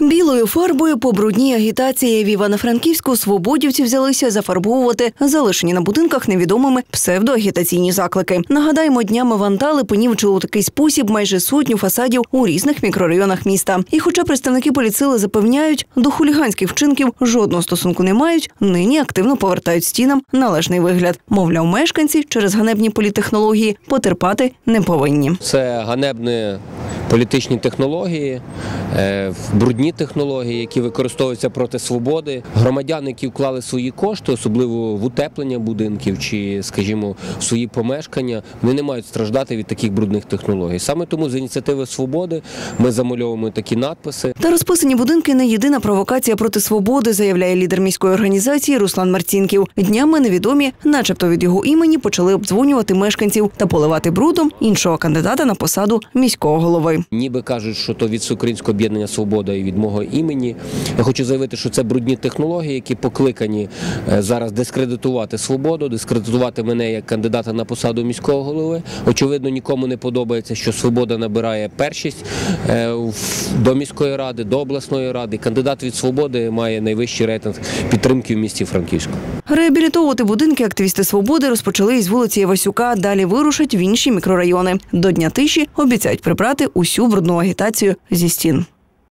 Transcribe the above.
Білою фарбою по брудній агітації в Івано-Франківську свободівці взялися зафарбовувати залишені на будинках невідомими псевдоагітаційні заклики. Нагадаємо, днями вандали понівчили у такий спосіб майже сотню фасадів у різних мікрорайонах міста. І, хоча представники поліцили запевняють, до хуліганських вчинків жодного стосунку не мають, нині активно повертають стінам належний вигляд. Мовляв, мешканці через ганебні політехнології потерпати не повинні. Це ганебні політичні технології, е, брудні технології, які використовуються проти свободи. Громадяни, які вклали свої кошти, особливо в утеплення будинків чи, скажімо, в свої помешкання, вони не мають страждати від таких брудних технологій. Саме тому з ініціативи свободи ми замальовуємо такі надписи. Та розписані будинки не єдина провокація проти свободи, заявляє лідер міської організації Руслан Марцінків. Днями невідомі, начебто від його імені, почали обдзвонювати мешканців та поливати брудом іншого кандидата на посаду міського голови. Ніби кажуть, що то від Всеукраїнського об'єднання Свобода і від мого імені. Я хочу заявити, що це брудні технології, які покликані е, зараз дискредитувати свободу, дискредитувати мене як кандидата на посаду міського голови. Очевидно, нікому не подобається, що свобода набирає першість е, до міської ради, до обласної ради. Кандидат від свободи має найвищий рейтинг підтримки в місті Франківську. Реабілітовувати будинки активісти свободи розпочали із вулиці Івасюка. Далі вирушать в інші мікрорайони. До дня тиші обіцяють прибрати усю брудну агітацію зі стін.